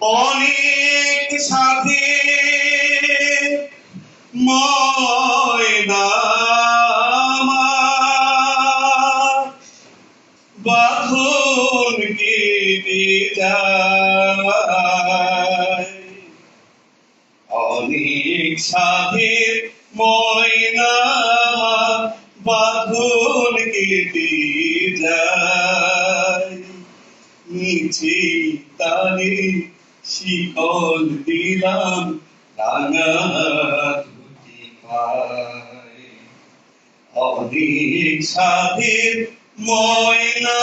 অনেক সাথে ময়দান বাঁধন কেটে যায়। অনেক সাধের ময়না বাঁধন কেটে যায়। নিচে তারে শিকল দিলাম, রাঙা ধুতি সাধের ময়না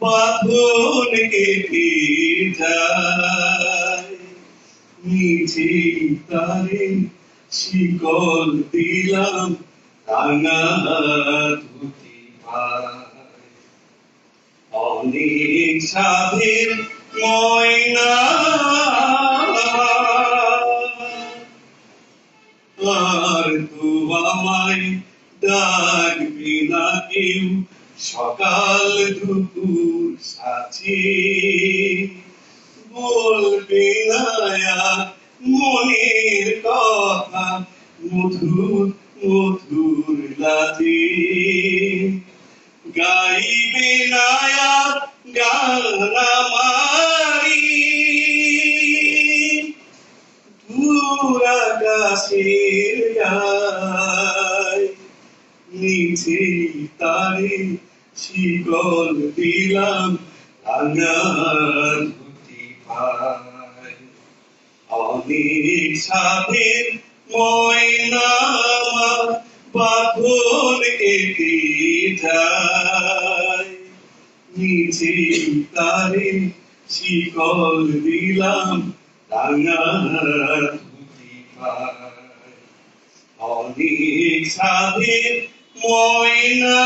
বাঁধন কেটে যায় নিচে তারে শিকল দিলাম ধুতি পায়। অনেক সাধের ময়না। আর সকাল দুপুর সাথে। বলবি মনের কথা মধুর মধুর লাগে গাইবে নায়া গানা আকাশের গায় নিচে তারে শিকল দিলাম পায় অনেক সাধের ময়না বাঁধন কেটে যায়। নিচে তারে শিকল দিলাম, রাঙা পায় অনেক ময়না